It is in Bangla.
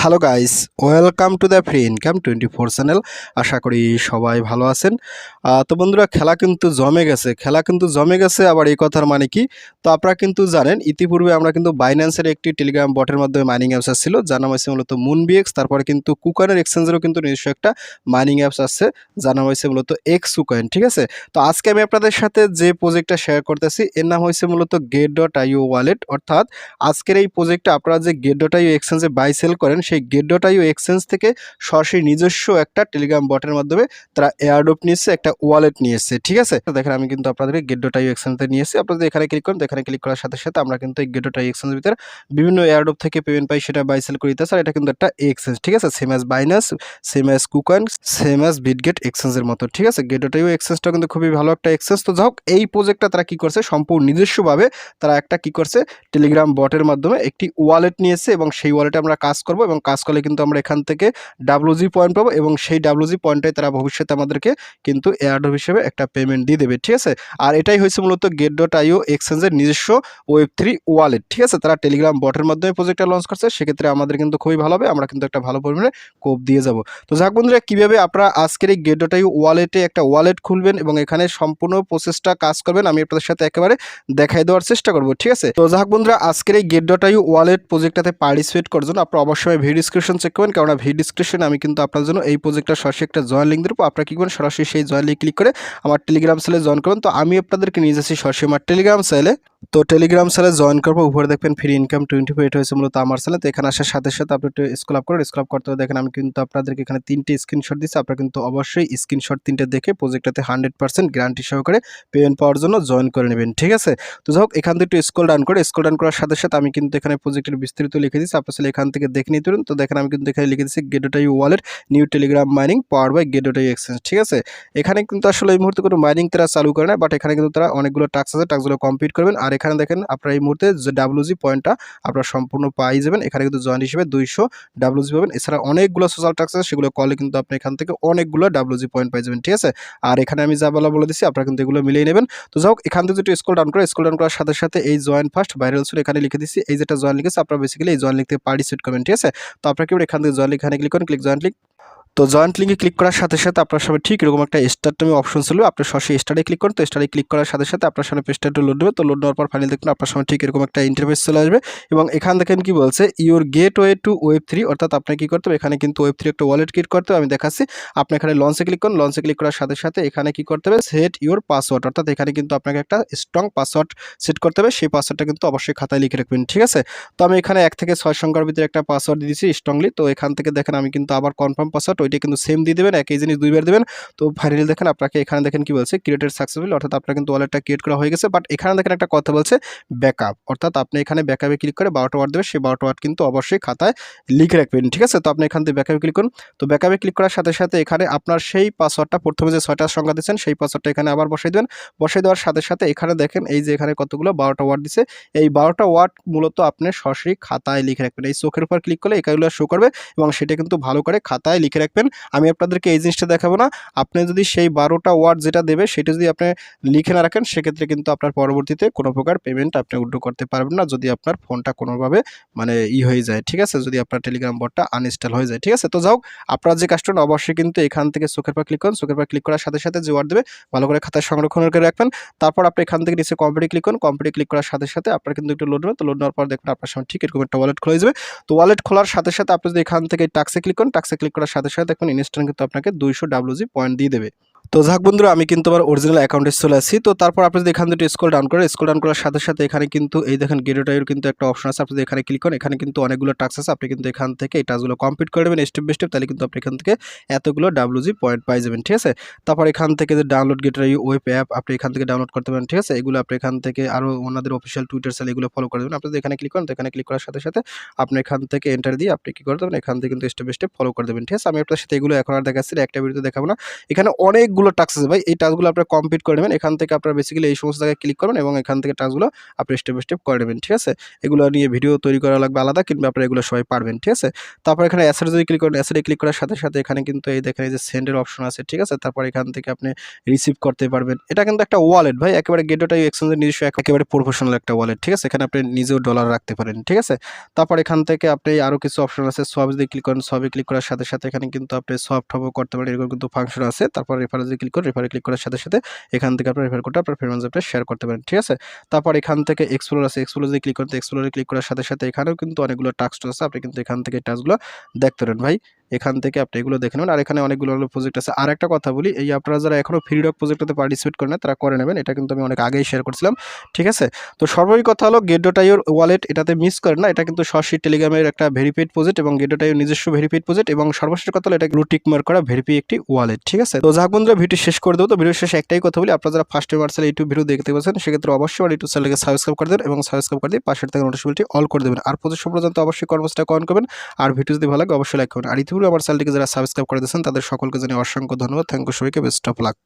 Hello guys welcome to the free income twenty four channel আশা করি সবাই ভালো আছেন। তো বন্ধুরা, খেলা কিন্তু জমে গেছে। খেলা কিন্তু জমে গেছে, আবার এই কথার মানে কি? তো আপনারা কিন্তু জানেন, ইতিপূর্বে আমরা কিন্তু বাইন্যান্সের একটি টেলিগ্রাম বটের মাধ্যমে মাইনিং অ্যাপস আসছিল, যার নাম হয়েছে মূলত মুনবিএক্স তারপরে কিন্তু কুকয়েনের এক্সচেঞ্জেরও কিন্তু নিজস্ব একটা মাইনিং অ্যাপস আছে যার নাম হয়েছে মূলত এক্স কুকয়েন ঠিক আছে? তো আজকে আমি আপনাদের সাথে যে প্রজেক্টটা শেয়ার করতেছি, এর নাম হয়েছে মূলত গেট ডট আইও ওয়ালেট অর্থাৎ আজকের এই প্রজেক্টটা আপনারা যে গেট ডট আইও এক্সচেঞ্জে বাই সেল করেন সেই ডট এক্সচেঞ্জ থেকে সরাসরি নিজস্ব একটা টেলিগ্রাম বটের মাধ্যমে তারা এয়ারডোপ নিয়েছে, একটা ওয়ালেট নিয়ে ঠিক আছে? দেখেন আমি কিন্তু আপনাদেরকে গেট ডট আইও এক্সচেঞ্জে নিয়ে এসেছি। আপনাদের এখানে ক্লিক করুন এখানে ক্লিক করার সাথে সাথে আমরা কিন্তু এই গেট ডট এক্সচেঞ্জের ভিতরে বিভিন্ন এয়ারডোপ থেকে পেমেন্ট পাই, সেটা বাই সেল করে। আর এটা কিন্তু একটা এক্সচেঞ্জ ঠিক আছে? Same as Binance same as KuCoin same as Bitget এক্সচেঞ্জের মতো, ঠিক আছে? গেট ডট আইও এক্সচেঞ্জটা কিন্তু খুবই ভালো একটা এক্সচেঞ্জ তো যাই এই প্রজেক্টটা তারা কি করছে? সম্পূর্ণ নিজস্বভাবে তারা একটা কি করছে? টেলিগ্রাম বটের মাধ্যমে একটি ওয়ালেট নিয়েছে এবং সেই ওয়ালেটে আমরা কাজ করব এবং কাজ করলে কিন্তু আমরা এখান থেকে ডাব্লুজি পয়েন্ট পাবো এবং সেই ডাব্লুজি পয়েন্টটাই তারা ভবিষ্যতে আমাদেরকে কিন্তু এয়ারডোপ হিসেবে একটা পেমেন্ট দিয়ে দেবে, ঠিক আছে? আর এটাই হয়েছে মূলত গেট ডট আইও এক্সচেঞ্জের নিজস্ব ওয়েব থ্রি ওয়ালেট ঠিক আছে? তারা টেলিগ্রাম বটের মাধ্যমে প্রজেক্টটা লঞ্চ করছে, সেক্ষেত্রে আমাদের কিন্তু খুবই ভালো হবে, আমরা কিন্তু একটা ভালো পরিমাণে কোপ দিয়ে যাব। তো যাক বন্ধুরা, কীভাবে আপনারা আজকের এই গেট ডট আইও ওয়ালেটে একটা ওয়ালেট খুলবেন এবং এখানে সম্পূর্ণ প্রসেসটা কাজ করবেন, আমি আপনাদের সাথে একেবারে দেখাই দেওয়ার চেষ্টা করব, ঠিক আছে? তো যাক বন্ধুরা, আজকের এই গেট ডট আইও ওয়ালেট প্রজেক্টটাতে পার্টিসিপেট করার জন্য আপনারা অবশ্যই ভিডিও ডিসক্রিপশন চেক করবেন, কেননা ভিডিও ডিসক্রিপশনে আমি কিন্তু আপনার জন্য এই প্রজেক্টটা সরাসরি একটা জয়েন লিঙ্ক দেবো। আপনারা কী করবেন? সরাসরি সেই জয়েন লিঙ্ক ক্লিক করে আমার টেলিগ্রাম সেলে জয়েন করবেন। তো আমি আপনাদেরকে নিয়ে যাচ্ছি সরাসরি আমার টেলিগ্রাম সেলে তো টেলিগ্রাম সেলে জয়েন করব উপরে দেখবেন ফ্রি ইনকাম টোয়েন্টি ফোর হয়েছে মূলত আমার সেলে তো এখানে আসার সাথে সাথে আপনি একটু স্কুল আপ করেন। স্কুল আপ করতে দেখেন আমি কিন্তু আপনাদেরকে এখানে তিনটে স্ক্রিনশট দিচ্ছি আপনারা কিন্তু অবশ্যই স্ক্রিনশট তিনটে দেখে প্রজেক্টটাতে হান্ড্রেড পার্সেন্ট গ্যারান্টি সহকারে পেমেন্ট পাওয়ার জন্য জয়েন করে নেবেন, ঠিক আছে? তো যাই হোক, এখান থেকে একটু স্কুল ডান করে স্কুল ডাউন করার সাথে সাথে আমি কিন্তু এখানে প্রজেক্টের বিস্তারিত লিখে দিচ্ছি আপনার এখান থেকে দেখে নিতে পারেন। তো দেখেন আমি কিন্তু এখানে লিখে দিচ্ছি gate dot io wallet new Telegram mining power by gate dot io exchange ঠিক আছে? এখানে কিন্তু আসলে এই মুহূর্তে কোনো মাইনিং তারা চালু করে না বাট এখানে কিন্তু তারা অনেকগুলো টাক্স আছে টাক্সগুলো কমপ্লিট করবেন। আর এখানে দেখেন আপনারা এই মুহূর্তে যে ডাব্লুজি পয়েন্টটা আপনারা সম্পূর্ণ পাই যাবেন। এখানে কিন্তু জয়েন্ট হিসেবে দুইশো ডাব্লুজি পাবেন। এছাড়া অনেকগুলো সোশ্যাল টাক্স আছে, সেগুলো কলে কিন্তু আপনি এখান থেকে অনেকগুলো ডাব্লুজি পয়েন্ট পাই যাবেন, ঠিক আছে? আর এখানে আমি যা বলা বলে দিচ্ছি আপনারা কিন্তু এগুলো মিলিয়ে নেবেন। তো যাই হোক, এখান থেকে একটু স্কুল ডাউন করে স্কুল ডাউন করার সাথে সাথে এই জয়েন্ট ফার্স্ট ভাইরাল সুর এখানে লিখে দিচ্ছি এই যেটা জয়েন্ট লিখেছে, আপনারা বেসিক্যালি এই জয়েন্ট লিখতে পার্টিসিপেট করবেন, ঠিক আছে? তো আপনারা কি এখান থেকে জয়েন্ট এখানে ক্লিক করেন ক্লিক জয়েন্ট লিঙ্ক তো জয়েন্ট লিঙ্কে ক্লিক করার সাথে সাথে আপনার সামনে ঠিক এরকম একটা স্টার টাইমে অপশন ছিল, আপনি সরাসরি স্টারে ক্লিক করেন, তো স্টারে ক্লিক করার সাথে সাথে আপনার সামনে একটু লোড দেবে তো লোড নেওয়ার পর ফাইনাল দেখুন আপনার সামনে ঠিক এরকম একটা ইন্টারফেস চলে আসবে এবং এখান দেখেন কি বলছে your gateway to web three অর্থাৎ আপনি কী করতে হবে, এখানে কিন্তু ওয়েব থ্রি একটা ওয়ালেট ক্রিয়েট করতে হবে, আমি দেখাচ্ছি, আপনি এখানে লঞ্চে ক্লিক করুন লঞ্চে ক্লিক করার সাথে সাথে এখানে কি করতে হবে সেট ইউর পাসওয়ার্ড অর্থাৎ এখানে কিন্তু আপনাকে একটা স্ট্রং পাসওয়ার্ড সেট করতে হবে, সেই পাসওয়ার্ডটা কিন্তু অবশ্যই খাতায় লিখে রাখবেন, ঠিক আছে? তো আমি এখানে এক থেকে ছয় সংখ্যার ভিতরে একটা পাসওয়ার্ড দিয়েছি স্ট্রংলি তো এখান থেকে দেখেন আমি কিন্তু আবার কনফার্ম পাসওয়ার্ড ওইটা কিন্তু সেম দিয়ে দেবেন, একই জিনিস দুইবার দেবেন। তো ফাইনালি দেখেন, আপনাকে এখানে দেখেন কি বলছে ক্রিয়েটেড সাকসেসফুল অর্থাৎ আপনার কিন্তু ওয়ালেটটা ক্রিয়েট করা হয়ে গেছে। বাট এখানে দেখেন একটা কথা বলছে ব্যাকআপ অর্থাৎ আপনি এখানে ব্যাকআপে ক্লিক করে বারোটা ওয়ার্ড দেবেন, সেই বারোটা ওয়ার্ড কিন্তু অবশ্যই খাতায় লিখে রাখবেন, ঠিক আছে? তো আপনি এখান থেকে ব্যাকআপে ক্লিক করুন। তো ব্যাকআপে ক্লিক করার সাথে সাথে এখানে আপনার সেই পাসওয়ার্ডটা প্রথমে যে ছয়টা সংখ্যা দিচ্ছেন, সেই পাসওয়ার্ডটা এখানে আবার বসাই দেবেন। বসাই দেওয়ার সাথে সাথে এখানে দেখেন, এই যে এখানে কতগুলো বারোটা ওয়ার্ড দিছে, এই বারোটা ওয়ার্ড মূলত আপনি সরাসরি খাতায় লিখে রাখবেন। এই চোখের উপর ক্লিক করলে এগুলো শো করবে এবং সেটা কিন্তু ভালো করে খাতায় লিখে আমি আপনাদেরকে এই জিনিসটা দেখাবো না। আপনি যদি সেই বারোটা ওয়ার্ড যেটা দেবে, সেটা যদি আপনি লিখে না রাখেন, সেক্ষেত্রে কিন্তু আপনার পরবর্তীতে কোনো প্রকার পেমেন্ট আপনি উইথড্র করতে পারবেন না, যদি আপনার ফোনটা কোনোভাবে মানে ই হয়ে যায়, ঠিক আছে? যদি আপনার টেলিগ্রাম বটটা আনইনস্টল হয়ে যায়, ঠিক আছে? তো যাও আপনার যে কাস্টমার অবশ্যই কিন্তু এখান থেকে চোখের পর ক্লিক করুন। চোখের পর ক্লিক করার সাথে সাথে যে ওয়ার্ড দেবে, ভালো করে খাতায় সংরক্ষণ করে রাখবেন। তারপর আপনি এখান থেকে নিচে কম্পিউটার ক্লিক করুন। কম্পিউটার ক্লিক করার সাথে সাথে আপনার কিন্তু একটু লোড হবে তো লোড নেওয়ার পর দেখবেন আপনার সামনে ঠিক এরকম একটা ওয়ালেট খোলা যাবে। তো ওয়ালেট খোলার সাথে সাথে আপনি যদি এখান থেকে টাক্সে ক্লিক করেন টাক্সে ক্লিক করার সাথে সাথে দেখবেন ইনস্ট্যান্ট কিন্তু আপনাকে দুইশো ডাব্লুজি পয়েন্ট দিয়ে দেবে। তো যাক বন্ধুরা, আমি কিন্তু আমার অরিজিনাল অ্যাকাউন্টে চলে আসি। তো তারপর আপনি যদি এখান থেকে স্ক্রল ডাউন করেন স্ক্রল ডাউন করার সাথে সাথে এখানে কিন্তু এই দেখেন গেটোটাইয়ের কিন্তু একটা অপশন আছে। আপনি এখানে ক্লিক করেন, এখানে কিন্তু অনেকগুলো টাস্ক আছে। আপনি কিন্তু এখান থেকে এই টাস্কগুলো কমপ্লিট করে দেবেন স্টেপ বাই স্টেপ তাহলে কিন্তু আপনি এখান থেকে এতগুলো ডাব্লুজি পয়েন্ট পাই যাবেন, ঠিক আছে? তারপর এখান থেকে যে ডাউনলোড গেটার ওয়েব অ্যাপ আপনি এখান থেকে ডাউনলোড করতে পারেন, ঠিক আছে? এগুলো আপনি এখান থেকে আরও ওনাদের অফিসিয়াল টুইটার চ্যানেল এগুলো ফলো করে দেবেন। আপনি এখানে ক্লিক করেন, তো এখানে ক্লিক করার সাথে সাথে আপনি এখান থেকে এন্টার দিয়ে আপনি কি করে দেবেন এখান থেকে কিন্তু স্টেপ বাই স্টেপ ফলো করে দেবেন, ঠিক আছে? আমি আপনার সাথে এগুলো এখন আর দেখাচ্ছি একটা ভিডিওতে দেখাবো না। এখানে অনেকগুলো অনেকগুলো টাস্ক আছে ভাই। এই টাস্কগুলো আপনারা কমপ্লিট করে নেবেন। এখান থেকে আপনারা বেসিক্যালি এই সমস্ত জায়গায় ক্লিক করবেন এবং এখান থেকে টাস্কগুলো আপনি স্টেপ বাই স্টেপ করে নেবেন, ঠিক আছে? এগুলো নিয়ে ভিডিও তৈরি করা লাগবে আলাদা কিন্তু আপনারা এগুলো সবাই পারবেন, ঠিক আছে? তারপর এখানে অ্যাসেট যদি ক্লিক করেন অ্যাসেটে ক্লিক করার সাথে সাথে এখানে কিন্তু এই দেখেন এই যে সেন্ডের অপশন আছে, ঠিক আছে? তারপর এখান থেকে আপনি রিসিভ করতে পারবেন। এটা কিন্তু একটা ওয়ালেট ভাই। একেবারে গেটোটাই এক্সচেঞ্জের নিজস্ব একেবারে প্রফেশনাল একটা ওয়ালেট ঠিক আছে? এখানে আপনি নিজেও ডলার রাখতে পারেন, ঠিক আছে? তারপর এখান থেকে আপনি আরও কিছু অপশন আছে। সব যদি ক্লিক করেন সবে ক্লিক করার সাথে সাথে এখানে কিন্তু আপনি সফট হবও করতে পারেন। এরকম কিন্তু ফাংশন আছে। তারপর রেফারে যদি ক্লিক করেন রেফারে ক্লিক করার সাথে সাথে এখান থেকে আপনার রেফার কোডটা আপনার ফ্রেন্ডস অ্যাপটা শেয়ার করতে পারেন, ঠিক আছে? তারপর এখান থেকে এক্সপ্লোর আছে এক্সপ্লোর যদি ক্লিক করতে এক্সপ্লোরে ক্লিক করার সাথে সাথে এখানেও কিন্তু অনেকগুলো টাস্ক আছে, আপনি কিন্তু এখান থেকে টাস্কগুলো দেখতে পারেন, ভাই। এখান থেকে আপনি এগুলো দেখে নেবেন। আর এখানে অনেকগুলো প্রজেক্ট আছে। আর একটা কথা বলি, এই আপনারা যারা এখনও ফ্রি ডক প্রজেক্টটাতে পার্টিসিপেট করেন না, তারা করে নেবেন। এটা কিন্তু আমি অনেক আগেই শেয়ার করছিলাম। ঠিক আছে? তো সর্বোপরি কথা হলো গেডোটাইওর ওয়ালেট এটাতে মিস করেন না। এটা কিন্তু সরাসরি টেলিগ্রামের একটা ভেরিফাইড প্রজেক্ট এবং গেডোটাইওর নিজস্ব ভেরিফাইড প্রজেক্ট এবং সর্বশেষ কথা হলো, এটা ব্লু টিক মার্ক করা ভেরিফাই একটি ওয়ালেট ঠিক আছে? তো যাক বন্ধুরা, ভিডিও শেষ করে দেবো। তো ভিডিও শেষে একটাই কথা বলি, আপনারা যারা ফার্স্ট টাইম আর্সেল ইউটিউব ভিডিও দেখতে পাচ্ছেন, সেক্ষেত্রে অবশ্যই আমার ইউটিউব চ্যানেলকে সাবস্ক্রাইব করে দেবেন এবং সাবস্ক্রাইব করে দিয়ে পাশের থেকে নোটিফিকেশনটি অল করে দেবেন। আর প্রতি সম্পর্কে অবশ্যই কর্মসূচিটা কমেন্ট করবেন। আর ভিডিও যদি ভালো লাগে, অবশ্যই লাইক করবেন। আর ইতিপূর্বে আমার চ্যানেলটিকে যারা সাবস্ক্রাইব করে দিয়েছেন, তাদের সকলকে জানিয়ে অসংখ্য ধন্যবাদ। থ্যাংক ইউ সবাইকে বেস্ট অফ লাক